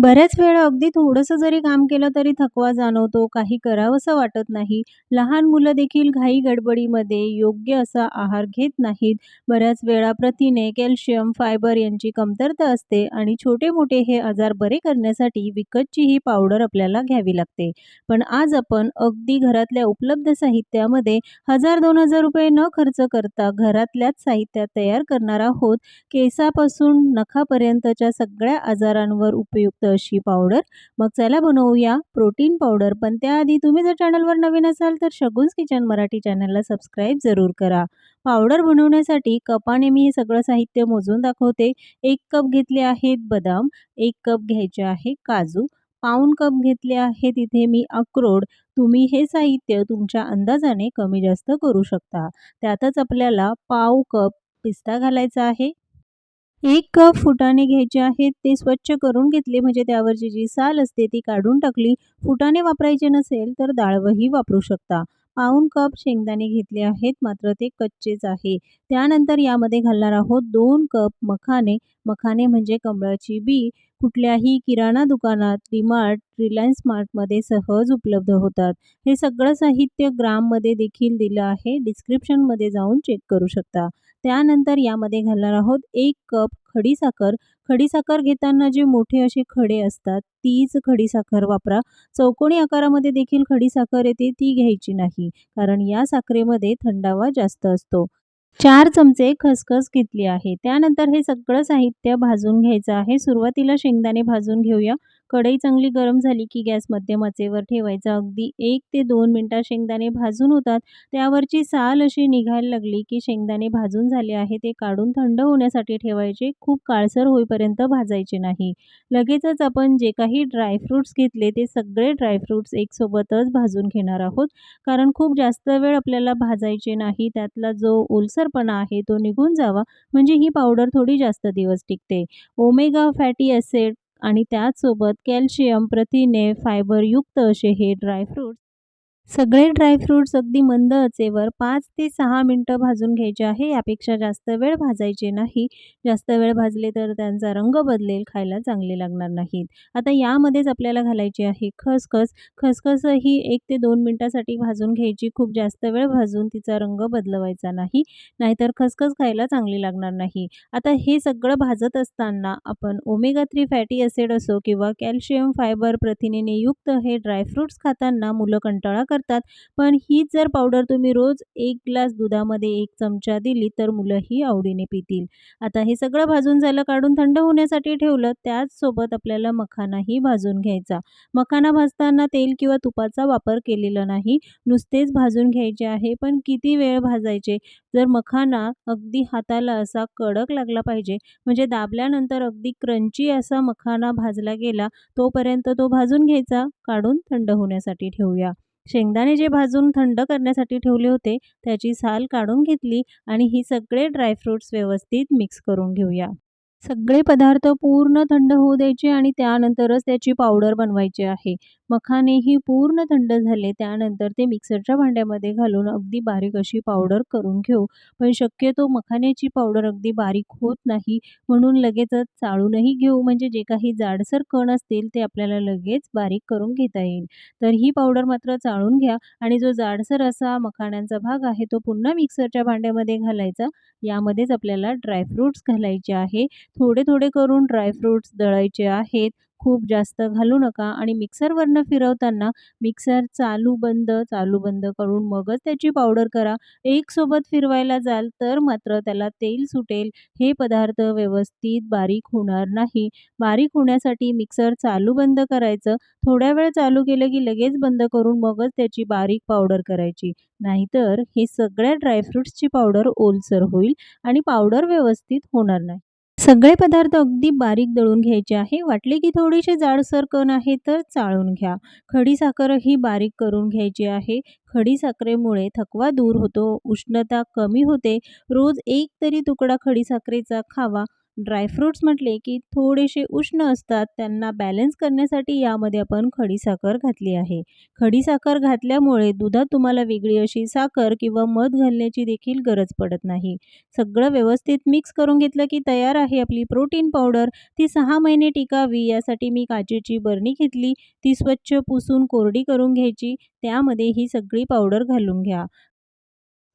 बऱ्याच वेळा अगदी थोडंसं जरी काम केलं तरी थकवा जाणवतो, काही करावंसं वाटत नाही. लहान मुलं देखील घाई-गडबडीमध्ये योग्य असा आहार घेत नाहीत. बऱ्याच वेळा प्रथिने, कॅल्शियम, फायबर यांची कमतरता असते आणि छोटे-मोठे हे आजार बरे करण्यासाठी विकतची ही पावडर आपल्याला घ्यावी लागते. पण आज आपण अगदी घरातल्या उपलब्ध साहित्यामध्ये ₹1000-2000 न खर्च करता घरातल्याच साहित्यात तयार करणार आहोत, केसापासून नखापर्यंतच्या सगळ्या आजारांवर उपयुक्त अशी पावडर. मग चला बनवूया प्रोटीन पावडर. पण त्याआधी तुम्ही जर चॅनलवर नवीन असाल तर शगुन्स किचन मराठी चॅनलला सबस्क्राईब जरूर करा. पावडर बनवण्यासाठी कपाने मी हे सगळं साहित्य मोजून दाखवते. एक कप घेतले आहेत बदाम, एक कप घ्यायचे आहे काजू, पाऊन कप घेतले आहेत इथे मी अक्रोड. तुम्ही हे साहित्य तुमच्या अंदाजाने कमी-जास्त करू शकता. त्यातच आपल्याला पाव कप पिस्ता घालायचा आहे. एक कप फुटाणे घ्यायचे आहेत. ते स्वच्छ करून घेतले म्हणजे त्यावरची जी साल असते ती काढून टाकली. फुटाणे वापरायचे नसेल तर डाळवंही वापरू शकता. पाऊण कप शेंगदाणे घेतले आहेत मात्र ते कच्चेच आहे. त्यानंतर यामध्ये घालणार आहोत दोन कप मखाने. मखाने म्हणजे कमळाची बी. कुठल्याही किराणा दुकानात, डीमार्ट रिलायन्स स्मार्टमध्ये सहज उपलब्ध होतात. हे सगळं साहित्य ग्राममध्ये देखील दिलं आहे. डिस्क्रिप्शनमध्ये जाऊन चेक करू शकता. त्यानंतर यामध्ये घालणार आहोत एक कप खडीसाखर. खडीसाखर घेताना जे मोठे असे खडे असतात तीच खडीसाखर वापरा. चौकोनी आकारामध्ये देखील खडीसाखर येते ती घ्यायची नाही. कारण या साखरेमध्ये थंडावा जास्त असतो. चार चमचे खसखस घेतली आहे. त्यानंतर हे सगळं साहित्य भाजून घ्यायचं आहे. सुरुवातीला शेंगदाणे भाजून घेऊया. कढई चांगली गरम झाली की गॅस मध्यमाचेवर ठेवायचा. अगदी एक ते दोन मिनटात शेंगदाणे भाजून होतात. त्यावरची साल अशी निघायला लागली की शेंगदाणे भाजून झाले आहे ते काढून थंड होण्यासाठी ठेवायचे. खूप काळसर होईपर्यंत भाजायचे नाही. लगेचच आपण जे काही ड्रायफ्रुट्स घेतले ते सगळे ड्रायफ्रुट्स एकसोबतच भाजून घेणार आहोत. कारण खूप जास्त वेळ आपल्याला भाजायचे नाही. त्यातला जो ओलसरपणा आहे तो निघून जावा म्हणजे ही पावडर थोडी जास्त दिवस टिकते. ओमेगा फॅटी ॲसिड आणि त्याचसोबत कॅल्शियम, प्रथिने, फायबरयुक्त असे हे ड्रायफ्रुट्स. सगळे ड्रायफ्रूट्स अगदी मंद आचेवर पाच ते सहा मिनटं भाजून घ्यायचे आहे. यापेक्षा जास्त वेळ भाजायचे नाही. जास्त वेळ भाजले तर त्यांचा रंग बदलेल, खायला चांगले लागणार नाहीत. आता यामध्येच आपल्याला घालायची आहे खसखस. खसखसही एक ते दोन मिनटासाठी भाजून घ्यायची. खूप जास्त वेळ भाजून तिचा रंग बदलवायचा नाही. नाहीतर खसखस खायला चांगली लागणार नाही. आता हे सगळं भाजत असताना आपण ओमेगा थ्री फॅटी ॲसिड असो किंवा कॅल्शियम, फायबर, प्रथिनेने युक्त हे ड्रायफ्रूट्स खाताना मुलं कंटाळा करतात. पण हीच जर पावडर तुम्ही रोज एक ग्लास दुधामध्ये एक चमचा दिली तर मुलंही आवडीने पितील. आता हे सगळं भाजून झालं, काढून थंड होण्यासाठी ठेवलं. त्याचसोबत आपल्याला मखानाही भाजून घ्यायचा. मखाना भाजताना तेल किंवा तुपाचा वापर केलेला नाही. नुसतेच भाजून घ्यायचे आहे. पण किती वेळ भाजायचे? जर मखाना अगदी हाताला असा कडक लागला पाहिजे म्हणजे दाबल्यानंतर अगदी क्रंची असा मखाना भाजला गेला तोपर्यंत तो भाजून घ्यायचा. काढून थंड होण्यासाठी ठेवूया. शेंगदाणे जे भाजून थंड करण्यासाठी ठेवले होते त्याची साल काढून घेतली आणि ही सगळे ड्रायफ्रुट्स व्यवस्थित मिक्स करून घेऊया. सगळे पदार्थ पूर्ण थंड होऊ द्यायचे आणि त्यानंतरच त्याची पावडर बनवायची आहे. मखानेही पूर्ण थंड झाले. त्यानंतर ते मिक्सरच्या भांड्यामध्ये घालून अगदी बारीक अशी पावडर करून घेऊ. पण शक्यतो मखान्याची पावडर अगदी बारीक होत नाही म्हणून लगेचच चाळूनही घेऊ म्हणजे जे काही जाडसर कण असतील ते आपल्याला लगेच बारीक करून घेता येईल. तर ही पावडर मात्र चाळून घ्या आणि जो जाडसर असा मखाण्यांचा भाग आहे तो पुन्हा मिक्सरच्या भांड्यामध्ये घालायचा. यामध्येच आपल्याला ड्रायफ्रुट्स घालायचे आहे. थोडे-थोडे करून ड्रायफ्रुट्स दळायचे आहेत. खूप जास्त घालू नका आणि मिक्सरवरनं फिरवताना मिक्सर चालू-बंद, चालू-बंद करून मगच त्याची पावडर करा. एकसोबत फिरवायला जाल तर मात्र त्याला तेल सुटेल. हे पदार्थ व्यवस्थित बारीक होणार नाही. बारीक होण्यासाठी मिक्सर चालू-बंद करायचं. थोड्या वेळ चालू केलं की लगेच बंद करून मगच त्याची बारीक पावडर करायची. नाहीतर हे सगळ्या ड्रायफ्रुट्सची पावडर ओलसर होईल आणि पावडर व्यवस्थित होणार नाही. सगळे पदार्थ अगदी बारीक दळून घ्यायचे आहे. वाटले की थोडीशी जाडसर कण आहे तर चाळून घ्या. खडीसाखरही बारीक करून घ्यायची आहे. खडीसाखरेमुळे थकवा दूर होतो, उष्णता कमी होते. रोज एक तरी तुकडा खडीसाखरेचा खावा. ड्रायफ्रूट्स म्हटले की थोडेसे उष्ण असतात. त्यांना बॅलन्स करण्यासाठी यामध्ये आपण खडीसाखर घातली आहे. खडीसाखर घातल्यामुळे दुधात तुम्हाला वेगळी अशी साखर किंवा मध घालण्याची देखील गरज पडत नाही. सगळं व्यवस्थित मिक्स करून घेतलं की तयार आहे आपली प्रोटीन पावडर. ती सहा महिने टिकावी यासाठी मी काचेची बरणी घेतली. ती स्वच्छ पुसून कोरडी करून घ्यायची. त्यामध्ये ही सगळी पावडर घालून घ्या.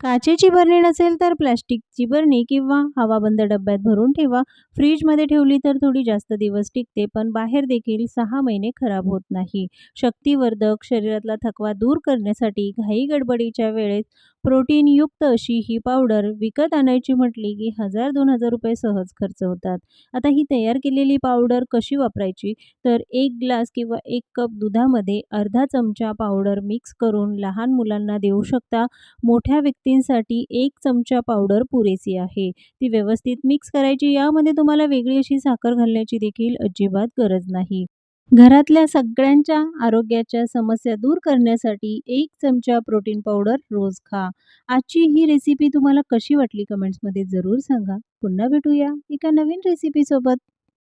काचेची बरणी नसेल तर प्लॅस्टिकची बरणी किंवा हवाबंद डब्यात भरून ठेवा. फ्रीजमध्ये ठेवली तर थोडी जास्त दिवस टिकते, पण बाहेर देखील सहा महिने खराब होत नाही. शक्तिवर्धक, शरीरातला थकवा दूर करण्यासाठी घाई-गडबडीच्या वेळेत प्रोटीनयुक्त अशी ही पावडर विकत आणायची म्हटली की ₹1000-2000 सहज खर्च होतात. आता ही तयार केलेली पावडर कशी वापरायची? तर एक ग्लास किंवा एक कप दुधामध्ये अर्धा चमचा पावडर मिक्स करून लहान मुलांना देऊ शकता. मोठ्या व्यक्तींसाठी एक चमचा पावडर पुरेसी आहे. ती व्यवस्थित मिक्स करायची. यामध्ये तुम्हाला वेगळी अशी साखर घालण्याची देखील अजिबात गरज नाही. घरातल्या सगळ्यांच्या आरोग्याच्या समस्या दूर करण्यासाठी एक चमचा प्रोटीन पावडर रोज खा. आजची ही रेसिपी तुम्हाला कशी वाटली कमेंट्समध्ये जरूर सांगा. पुन्हा भेटूया एका नवीन रेसिपीसोबत.